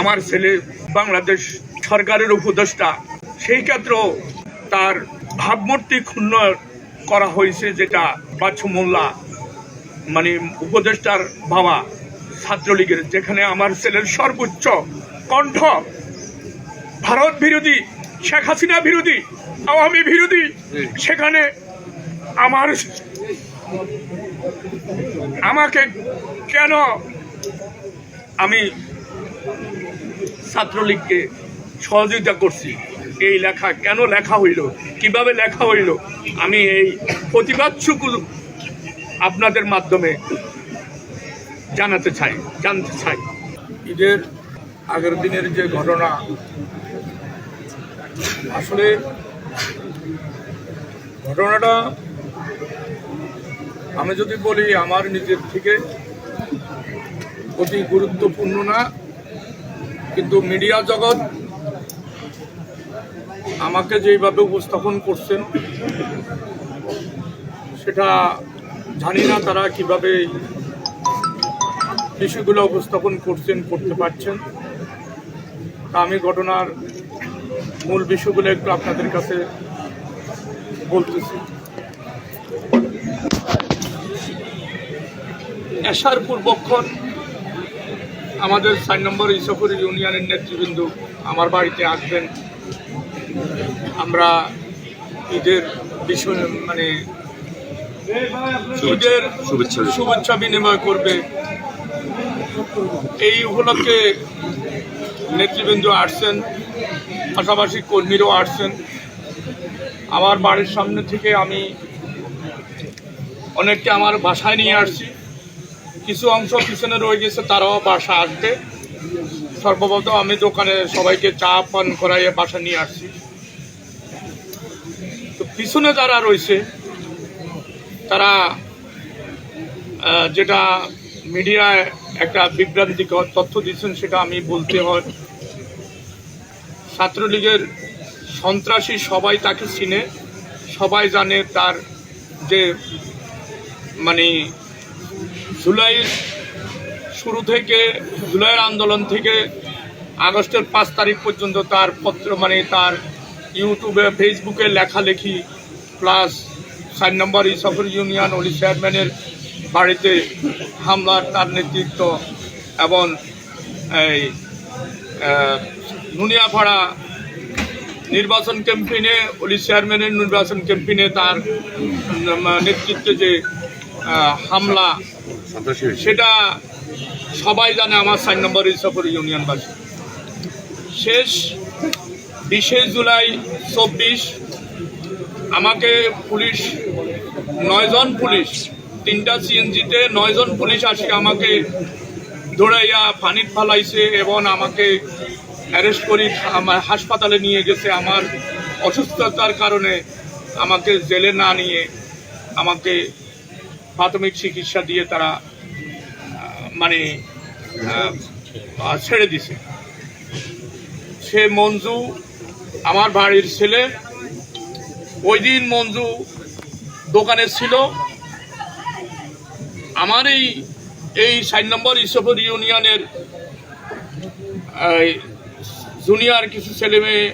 আমার ছেলে বাংলাদেশ সরকারের উপদেষ্টা, সেই ক্ষেত্রেও তার ভাবমূর্তি ক্ষুণ্ণ করা হয়েছে যেটা বাচ্চু মোল্লা মানে উপদেষ্টার বাবা ছাত্রলীগের, যেখানে আমার ছেলের সর্বোচ্চ কণ্ঠ। ভারত বিরোধী, শেখ হাসিনা বিরোধী, আওয়ামী বিরোধী, সেখানে আমার আমাকে কেন আমি ছাত্রলীগকে সহযোগিতা করছি। এই লেখা কেন লেখা হইল? কীভাবে লেখা হইল? আমি এই প্রতিবাদটুকু আপনাদের মাধ্যমে জানাতে চাই, জানতে চাই। ঈদের আগের দিনের যে ঘটনা, আসলে ঘটনাটা আমি যদি বলি আমার নিজের থেকে অতি গুরুত্বপূর্ণ না কিন্তু মিডিয়া জগৎ আমাকে যেইভাবে উপস্থাপন করছেন, সেটা জানি না তারা কীভাবে বিষয়গুলো উপস্থাপন করছেন, করতে পারছেন। তা আমি ঘটনার মূল বিষয়গুলো একটু আপনাদের কাছে বলতেছি। এশার পূর্বক্ষণ আমাদের চার নম্বর ইসফর ইউনিয়নের নেতৃবৃন্দ আমার বাড়িতে আসবেন। আমরা ঈদের বিষয় মানে ঈদের শুভেচ্ছা। শুভেচ্ছা বিনিময় করবে। এই উপলক্ষে নেতৃবৃন্দ আসছেন পাশাপাশি কর্মীরাও আসছেন। আমার বাড়ির সামনে থেকে আমি অনেককে আমার বাসায় নিয়ে আসছি। কিছু অংশ পিছনে রয়ে গেছে, তারাও বাসা আসবে। সর্বপ্রথম আমি দোকানে সবাইকে চা পান করাইয়ে বাসা নিয়ে আসছি। তো পিছনে যারা রয়েছে, তারা যেটা মিডিয়ায় একটা বিভ্রান্তিকর তথ্য দিচ্ছেন, সেটা আমি বলতে হয়, ছাত্রলীগের সন্ত্রাসী সবাই তাকে চিনে, সবাই জানে তার যে মানে জুলাইয়ের শুরু থেকে, জুলাইয়ের আন্দোলন থেকে আগস্টের পাঁচ তারিখ পর্যন্ত তার পত্র মানে তার ইউটিউবে, ফেসবুকে লেখালেখি, প্লাস চার নম্বর ইসফর ইউনিয়ন অলি চেয়ারম্যানের বাড়িতে হামলার তার নেতৃত্ব এবং এই নুনিয়াপাড়া নির্বাচন ক্যাম্পেইনে অলি চেয়ারম্যানের নির্বাচন ক্যাম্পেইনে তার নেতৃত্বে যে হামলা সেটা সবাই জানে, আমার চার নম্বর ইসফর ইউনিয়নবাসী। শেষ বিশে জুলাই চব্বিশ, আমাকে পুলিশ, নয়জন পুলিশ, তিনটা সিএনজিতে নয়জন পুলিশ আসি, আমাকে দৌড়াইয়া পানির ফালাইছে এবং আমাকে অ্যারেস্ট করি আমার হাসপাতালে নিয়ে গেছে। আমার অসুস্থতার কারণে আমাকে জেলে না নিয়ে আমাকে প্রাথমিক চিকিৎসা দিয়ে তারা মানে ছেড়ে দিছে। সে মঞ্জু, আমার বাড়ির ছেলে, ওই দিন মঞ্জু দোকানে ছিল। আমার এই এই সাত নম্বর ইসফর ইউনিয়নের জুনিয়র কিছু ছেলে মেয়ে,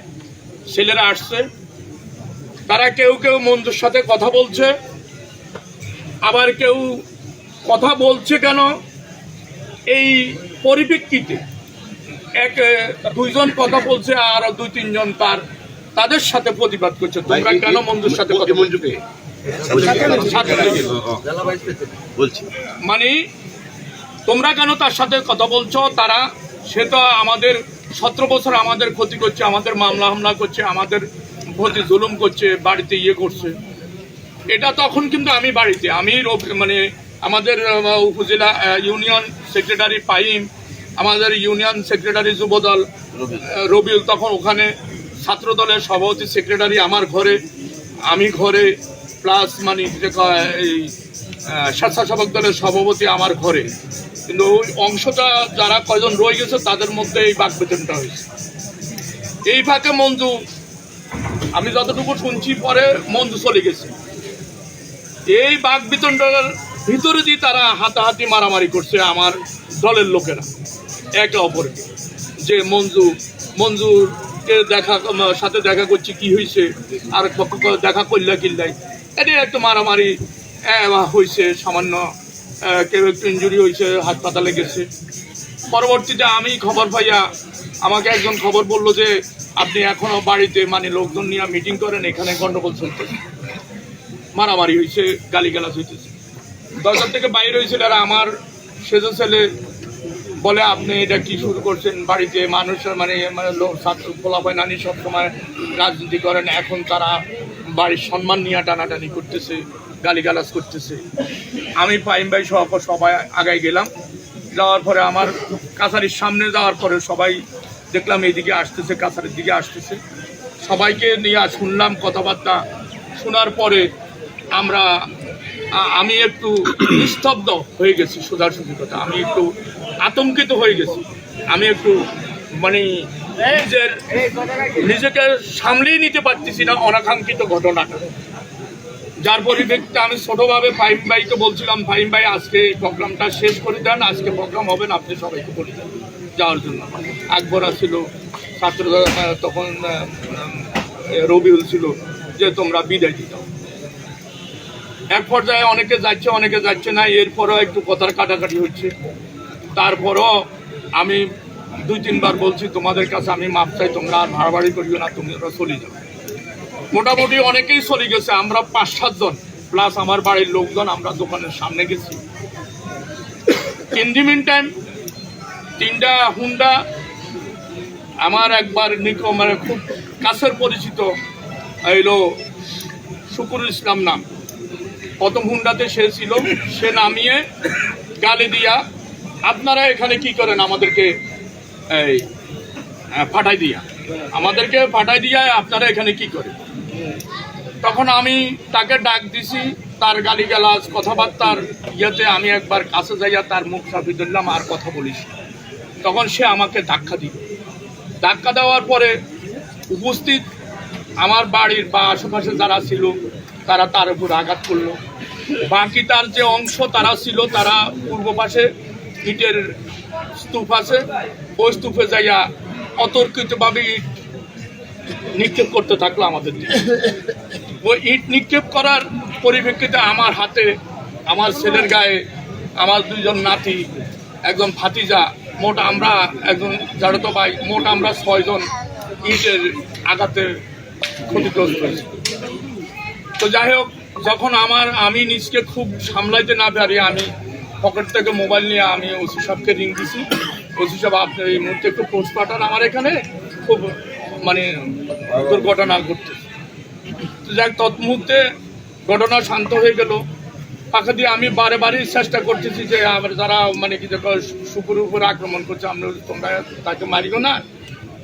ছেলেরা আসছে। তারা কেউ কেউ মঞ্জুর সাথে কথা বলছে। আবার কেউ কথা বলছে কেন? এই পরিপ্রেক্ষিতে এক দুইজন কথা বলছে আর দুই তিনজন তার তাদের সাথে প্রতিবাদ করছে। তোমরা কেন মঞ্জুর সাথে কথা বলছো? মঞ্জুকে বলছি। মানে তোমরা কেন তার সাথে কথা বলছো? তারা সে তো আমাদের সতেরো বছর আমাদের ক্ষতি করছে আমাদের মামলা হামলা করছে আমাদের প্রতি জুলুম করছে বাড়িতে ইয়ে করছে। এটা তখন কিন্তু আমি বাড়িতে আমি মানে আমাদের উপজেলা ইউনিয়ন সেক্রেটারি পাইম আমাদের ইউনিয়ন সেক্রেটারি যুবদল রবিউল। তখন ওখানে ছাত্র দলের সভাপতি সেক্রেটারি আমার ঘরে আমি ঘরে প্লাস মানে যে এই স্বেচ্ছাসেবক দলের সভাপতি আমার ঘরে। কিন্তু ওই অংশটা যারা কয়জন রয়ে গেছে তাদের মধ্যে এই বাক বেতনটা হয়েছে। এই ফাঁকে মঞ্জু আমি যতটুকু শুনছি পরে মঞ্জু চলে গেছে। এই বাঘ বিতণ্ডার ভিতরে দিয়ে তারা হাতাহাতি মারামারি করছে আমার দলের লোকেরা, একে অপরকে যে মঞ্জু মঞ্জুরকে দেখা, সাথে দেখা করছি কি হয়েছে আর দেখা করলে কিল্লাই এটা একটু মারামারি হয়েছে সামান্য কেউ একটু ইঞ্জুরি হয়েছে হাসপাতালে গেছে। পরবর্তীতে আমি খবর পাইয়া আমাকে একজন খবর বলল যে, আপনি এখনও বাড়িতে মানে লোকজন নিয়ে মিটিং করেন, এখানে গন্ডগোল চলতেছে। মারামারি হয়েছে গালিগালাজ হইতেছে। দরকার থেকে বাইরে হয়েছিল আর আমার সেজো ছেলে বলে, আপনি এটা কি শুরু করছেন? বাড়িতে মানুষের মানে মানে লোক, ছাত্র ফলাফল নানি সবসময় রাজনীতি করেন। এখন তারা বাড়ির সম্মান নিয়ে টানাটানি করতেছে, গালিগালাজ করতেছে। আমি পাইম ভাই সহ সবাই আগায় গেলাম। যাওয়ার পরে আমার কাছারির সামনে যাওয়ার পরে সবাই দেখলাম, এইদিকে আসতেছে, কাছারির দিকে আসতেছে। সবাইকে নিয়ে শুনলাম কথাবার্তা। শোনার পরে আমরা আমি একটু নিস্তব্ধ হয়ে গেছি সোজাসুজি কথা। আমি একটু আতঙ্কিত হয়ে গেছি। আমি একটু মানে নিজের, নিজেকে সামলেই নিতে পারতেছি না অনাকাঙ্ক্ষিত ঘটনাটা। যার পরিপ্রেক্ষিতে আমি ছোটোভাবে ফাইম ভাইকে বলছিলাম ফাইম ভাই, আজকে প্রোগ্রামটা শেষ করে দেন, আজকে প্রোগ্রাম হবে না, আপনি সবাইকে বলে দেন। যাওয়ার জন্য। আকবর ছিল ছাত্র তখন রবিউল ছিল, যে তোমরা বিদায় দিতাম এক পর্যায়ে অনেকে যাচ্ছে অনেকে যাচ্ছে না, এরপরও একটু কথার কাটাকাটি হচ্ছে। তারপরও আমি দুই, তিনবার বলছি, তোমাদের কাছে আমি মাপ চাই, তোমরা আর ভাড়াবাড়ি করিও না তোমরা চলে যাও। মোটামুটি অনেকেই চলে গেছে, আমরা পাঁচ সাতজন প্লাস আমার বাড়ির লোকজন, আমরা দোকানের সামনে গেছি। ইন দি মিন টাইম তিনটা হুন্ডা, আমার একবার নিক মানে খুব কাছের পরিচিত এলো শুকুরুল ইসলাম নাম। প্রথম হুন্ডাতে সে ছিল, সে নামিয়ে গালি দিয়া, আপনারা এখানে কি করেন আমাদেরকে এই পাঠাই দিয়া? আমাদেরকে পাঠাই দিয়া আপনারা এখানে কি করেন? তখন আমি তাকে ডাক দিছি, তার গালি গালাজ কথাবার্তার ইয়েতে আমি একবার কাছে যাইয়া তার মুখ চাপি ধরলাম, আর কথা বলিস তখন সে আমাকে ধাক্কা দিল। ধাক্কা দেওয়ার পরে উপস্থিত আমার বাড়ির বা আশেপাশে যারা ছিল তারা তার উপর আঘাত করল। বাকি তার যে অংশ তারা ছিল, তারা পূর্ব পাশে ইটের স্তূপ আছে। ওই স্তূপে যাইয়া অতর্কিতভাবে ইট নিক্ষেপ করতে থাকল আমাদের ওই ইট নিক্ষেপ করার পরিপ্রেক্ষিতে আমার হাতে, আমার ছেলের গায়ে আমার দুইজন নাতি, একজন ভাতিজা, মোট আমরা একজন জাড়তো ভাই, মোট আমরা ছয়জন ইটের আঘাতে ক্ষতিগ্রস্ত হয়েছি। তো যাই হোক, যখন আমার, আমি নিজকে খুব সামলাইতে না পারি, আমি পকেট থেকে মোবাইল নিয়ে আমি ওসি সাহেবকে রিং দিছি। ওসি সাহেব, আপনি এই মুহূর্তে একটু পোস্ট পাঠান আমার এখানে, খুব মানে দুর্ঘটনা ঘটছে। তো যাই যাক তৎমুহূর্তে ঘটনা শান্ত হয়ে গেল। পাখা দিয়ে আমি বারে বারেই চেষ্টা করতেছি যে আমার যারা মানে কি শুকুর উপর আক্রমণ করছে আমরা তোমরা তাকে মারিও না।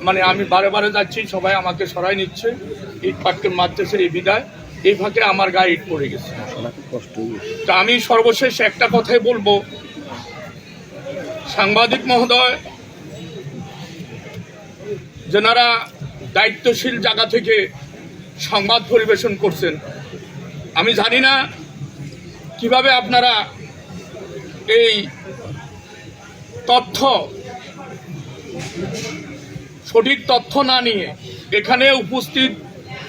মানে আমি বারে বারে যাচ্ছি, সবাই আমাকে সরাই নিচ্ছে, ইট পাটকে মারতেছে, এই বিদায়। এই ফাঁকে আমার গায়ে ইট পড়ে গেছে। তা আমি সর্বশেষ একটা কথাই বলব। সাংবাদিক মহোদয় যেনারা দায়িত্বশীল জায়গা থেকে সংবাদ পরিবেশন করছেন আমি জানি না কীভাবে আপনারা এই তথ্য সঠিক তথ্য না নিয়ে এখানে উপস্থিত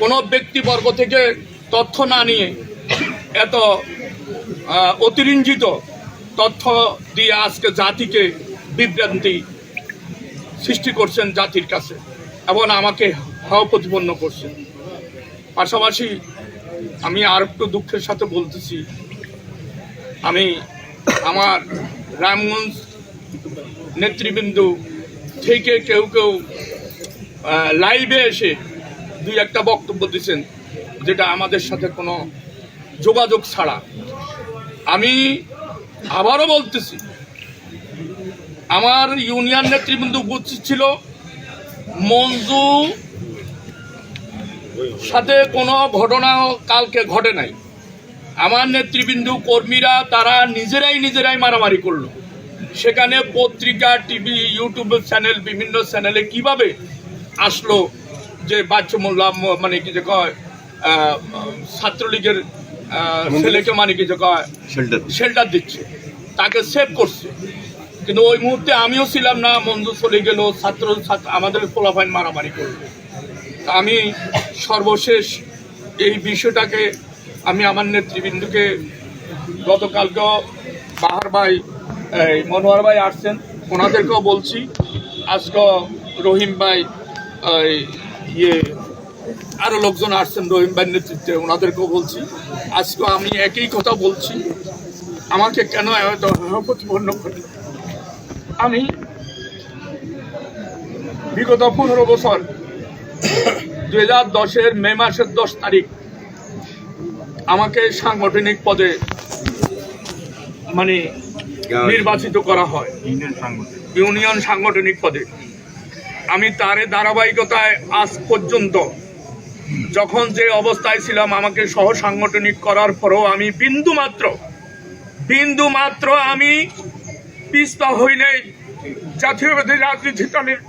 কোনো ব্যক্তিবর্গ থেকে তথ্য না নিয়ে এত অতিরঞ্জিত তথ্য দিয়ে আজকে জাতিকে বিভ্রান্তি সৃষ্টি করছেন জাতির কাছে এবং আমাকে হাও প্রতিপন্ন করছেন। পাশাপাশি আমি আর একটু দুঃখের সাথে বলতেছি, আমি আমার রামগঞ্জ নেতৃবৃন্দ থেকে কেউ কেউ লাইভে এসে দুই একটা বক্তব্য দিচ্ছেন যেটা আমাদের সাথে কোনো যোগাযোগ ছাড়া। আমি আবারও বলতেছি, আমার ইউনিয়ন নেতৃবৃন্দ উপস্থিত ছিল। মঞ্জু সাথে কোনো ঘটনা কালকে ঘটে নাই। আমার নেতৃবৃন্দ কর্মীরা তারা নিজেরাই নিজেরাই মারামারি করল। সেখানে পত্রিকা, টিভি, ইউটিউব চ্যানেল, বিভিন্ন চ্যানেলে কীভাবে আসলো যে বাচ্চা মোল্লা মানে কি যে কয় ছাত্রলীগের ছেলেকে মানে কি যে কয় শেল্টার দিচ্ছে। তাকে সেভ করছে। কিন্তু ওই মুহূর্তে আমিও ছিলাম না মঞ্জু চলে গেল ছাত্র ছাত্র আমাদের পোলাফাইন মারামারি করল। তা আমি সর্বশেষ এই বিষয়টাকে আমি আমার নেতৃবৃন্দুকে গতকালকেও বাহার ভাই এই মনোয়ার ভাই আসছেন ওনাদেরকেও বলছি আজকে রহিম ভাই এই, ইয়ে আরও লোকজন আসছেন রহিম ভাইয়ের নেতৃত্বে ওনাদেরকেও বলছি। আজকে আমি একই কথা বলছি। আমাকে কেন প্রতিপন্ন করে? আমি বিগত পনেরো বছর দুই হাজার দশের মে মাসের দশ তারিখ আমাকে সাংগঠনিক পদে মানে নির্বাচিত করা হয়। ইউনিয়ন সাংগঠনিক। পদে। আমি তার ধারাবাহিকতায় আজ পর্যন্ত যখন যে অবস্থায় ছিলাম, আমাকে সহ সাংগঠনিক করার পরও আমি বিন্দু মাত্র বিন্দু মাত্র আমি পিস্তা হই নাই। জাতীয়বাদী রাজনীতি দলের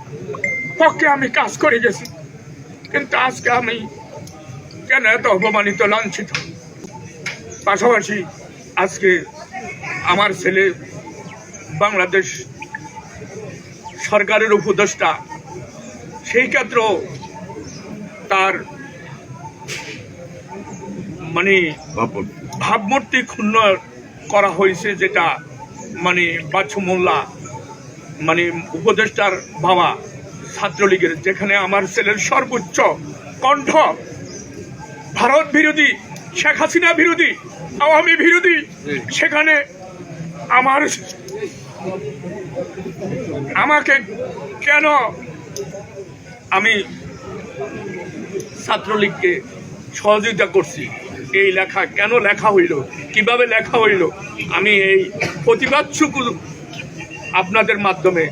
পক্ষে আমি কাজ করে গেছি। কিন্তু আজকে আমি কেন এত অপমানিত, লাঞ্ছিত? পাশাপাশি আজকে আমার ছেলে বাংলাদেশ সরকারের উপদেষ্টা, সেই ক্ষেত্রেও তার মানে ভাবমূর্তি ক্ষুণ্ণ করা হয়েছে যেটা মানে বাচ্চু মোল্লা মানে উপদেষ্টার বাবা ছাত্রলীগের যেখানে আমার ছেলের সর্বোচ্চ কণ্ঠ। ভারত বিরোধী শেখ হাসিনা বিরোধী আওয়ামী বিরোধী সেখানে আমার আমাকে কেন আমি ছাত্রলীগকে সহযোগিতা করছি? এই লেখা কেন লেখা হইল? কীভাবে লেখা হইল? আমি এই প্রতিবাদটুকু আপনাদের মাধ্যমে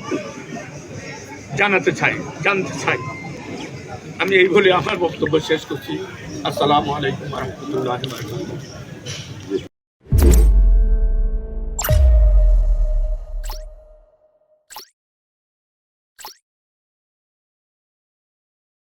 জানাতে চাই, জানতে চাই। আমি এই বলে আমার বক্তব্য শেষ করছি। আসসালামু আলাইকুম রহমতুল্লাহ